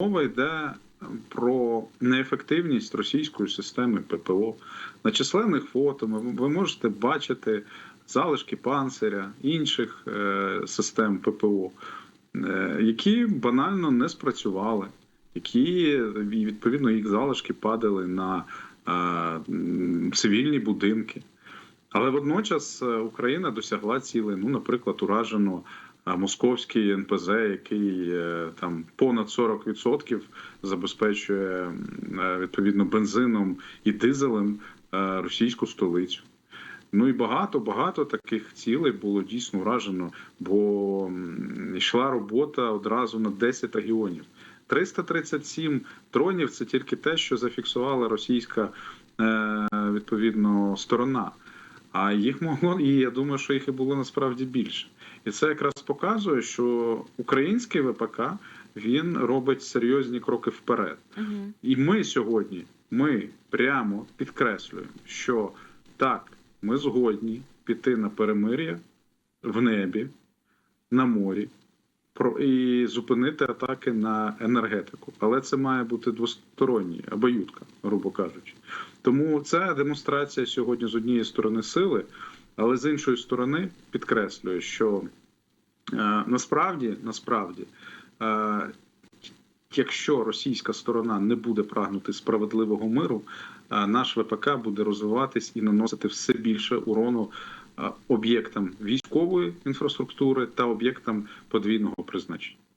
Мова йде про неефективність російської системи ППО. На численних фото ви можете бачити залишки панциря інших е, систем ППО, е, які банально не спрацювали, які відповідно їх залишки падали на е, цивільні будинки. Але водночас Україна досягла цілей. Ну, наприклад, уражено московський НПЗ, який е, там понад 40% забезпечує е, відповідно бензином і дизелем е, російську столицю. Ну і багато багато таких цілей було дійсно уражено, бо йшла робота одразу на 10 регіонів. 337 дронів це тільки те, що зафіксувала російська відповідно сторона. А їх могло, і я думаю, що їх і було насправді більше. І це якраз показує, що український ВПК він робить серйозні кроки вперед. Угу. І ми сьогодні ми прямо підкреслюємо, що так, ми згодні піти на перемир'я в небі, на морі про- і зупинити атаки на енергетику. Але це має бути двосторонній обоюдка, грубо кажучи. Тому це демонстрація сьогодні з однієї сторони сили, але з іншої сторони підкреслює, що е, насправді, насправді, е, якщо російська сторона не буде прагнути справедливого миру, е, наш ВПК буде розвиватись і наносити все більше урону е, об'єктам військової інфраструктури та об'єктам подвійного призначення.